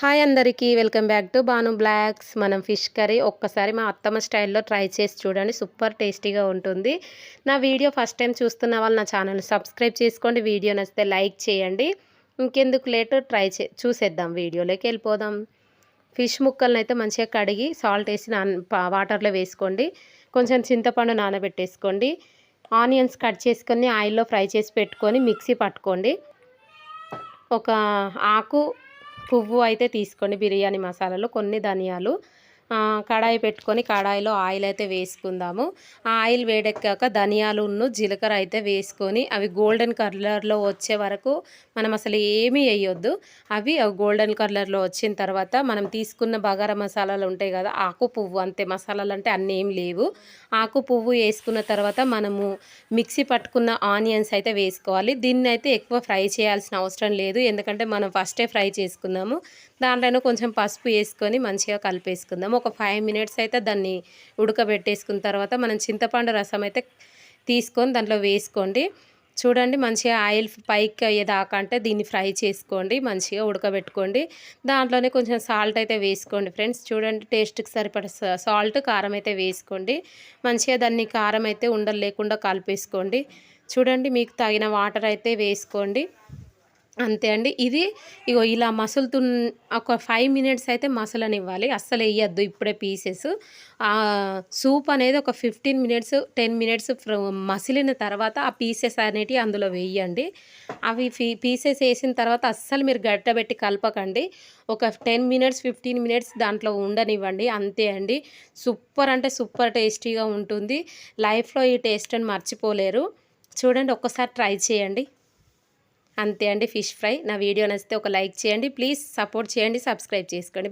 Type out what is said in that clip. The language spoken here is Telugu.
హాయ్ అందరికీ welcome back to Banu vlogs మనం ఫిష్ కర్రీ ఒక్కసారి మా అత్తమ్మ స్టైల్లో ట్రై చేసి చూడండి సూపర్ టేస్టీగా ఉంటుంది. నా వీడియో ఫస్ట్ టైం చూస్తున్న వాళ్ళు నా ఛానల్ సబ్స్క్రైబ్ చేసుకోండి వీడియో నచ్చితే లైక్ చేయండి. ఇంకెందుకు లేటు ట్రై చే చూసేద్దాం వీడియోలోకి వెళ్ళిపోదాం. ఫిష్ ముక్కలను అయితే మంచిగా కడిగి సాల్ట్ వేసి నాన వాటర్లో వేసుకోండి. కొంచెం చింతపండు నానబెట్టేసుకోండి. ఆనియన్స్ కట్ చేసుకొని ఆయిల్లో ఫ్రై చేసి పెట్టుకొని మిక్సీ పట్టుకోండి. ఒక ఆకు పువ్వు అయితే తీసుకోండి. బిర్యానీ మసాలాలో కొన్ని ధనియాలు కడాయి పెట్టుకొని కడాయిలో ఆయిల్ అయితే వేసుకుందాము. ఆ ఆయిల్ వేడెక్కాక ధనియాలును జీలకర్ర అయితే వేసుకొని అవి గోల్డెన్ కలర్లో వచ్చే వరకు మనం అసలు ఏమీ వేయొద్దు. అవి గోల్డెన్ కలర్లో వచ్చిన తర్వాత మనం తీసుకున్న బగార మసాలాలు ఉంటాయి కదా ఆకు పువ్వు అంతే. మసాలాలు అంటే అన్నీ ఏం లేవు. ఆకు పువ్వు వేసుకున్న తర్వాత మనము మిక్సీ పట్టుకున్న ఆనియన్స్ అయితే వేసుకోవాలి. దీన్ని అయితే ఎక్కువ ఫ్రై చేయాల్సిన అవసరం లేదు. ఎందుకంటే మనం ఫస్టే ఫ్రై చేసుకుందాము. దాంట్లోనే కొంచెం పసుపు వేసుకొని మంచిగా కలిపేసుకుందాము. ఒక ఫైవ్ మినిట్స్ అయితే దాన్ని ఉడకబెట్టేసుకున్న తర్వాత మనం చింతపండు రసం అయితే తీసుకొని దాంట్లో వేసుకోండి. చూడండి మంచిగా ఆయిల్ పైకి అయ్యేదాకా అంటే దీన్ని ఫ్రై చేసుకోండి మంచిగా ఉడకబెట్టుకోండి. దాంట్లోనే కొంచెం సాల్ట్ అయితే వేసుకోండి ఫ్రెండ్స్. చూడండి టేస్ట్కి సరిపడ సాల్ట్ కారం అయితే వేసుకోండి. మంచిగా దాన్ని కారం అయితే ఉండలేకుండా కలిపేసుకోండి. చూడండి మీకు తగిన వాటర్ అయితే వేసుకోండి. అంతే అండి. ఇది ఇగో ఇలా మసులుతు ఒక ఫైవ్ మినిట్స్ అయితే మసలనివ్వాలి. అస్సలు వేయద్దు ఇప్పుడే పీసెస్. సూప్ అనేది ఒక ఫిఫ్టీన్ మినిట్స్ టెన్ మినిట్స్ మసిలిన తర్వాత ఆ పీసెస్ అనేటివి అందులో వేయండి అవి పీసెస్ వేసిన తర్వాత అస్సలు మీరు గడ్డబెట్టి కలపకండి. ఒక టెన్ మినిట్స్ ఫిఫ్టీన్ మినిట్స్ దాంట్లో ఉండనివ్వండి. అంతే అండి. సూపర్ అంటే సూపర్ టేస్టీగా ఉంటుంది. లైఫ్లో ఈ టేస్ట్ అని మర్చిపోలేరు. చూడండి ఒక్కసారి ట్రై చేయండి. అంతే అండి ఫిష్ ఫ్రై. నా వీడియో నచ్చితే ఒక లైక్ చేయండి. ప్లీజ్ సపోర్ట్ చేయండి. సబ్స్క్రైబ్ చేసుకోండి.